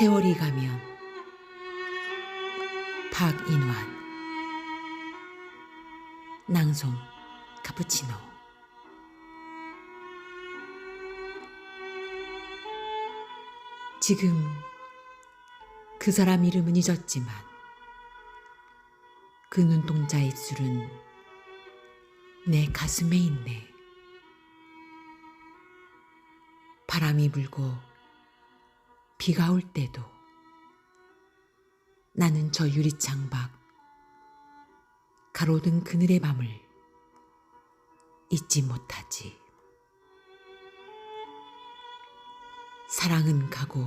세월이 가면 박인환 낭송 카푸치노 지금 그 사람 이름은 잊었지만 그 눈동자 입술은 내 가슴에 있네. 바람이 불고 비가 올 때도 나는 저 유리창 밖 가로등 그늘의 밤을 잊지 못하지. 사랑은 가고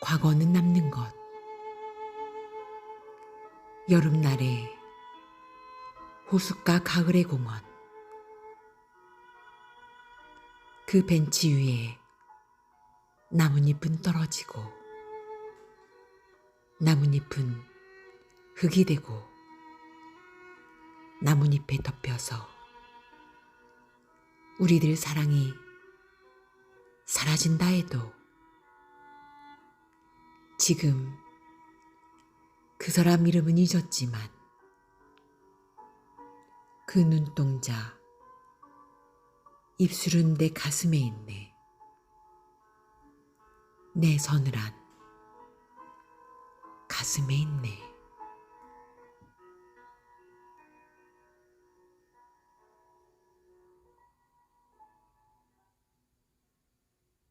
과거는 남는 것. 여름날의 호숫가 가을의 공원. 그 벤치 위에 나뭇잎은 떨어지고 나뭇잎은 흙이 되고 나뭇잎에 덮여서 우리들 사랑이 사라진다 해도 지금 그 사람 이름은 잊었지만 그 눈동자 입술은 내 가슴에 있네. 내 서늘한 가슴에 있네.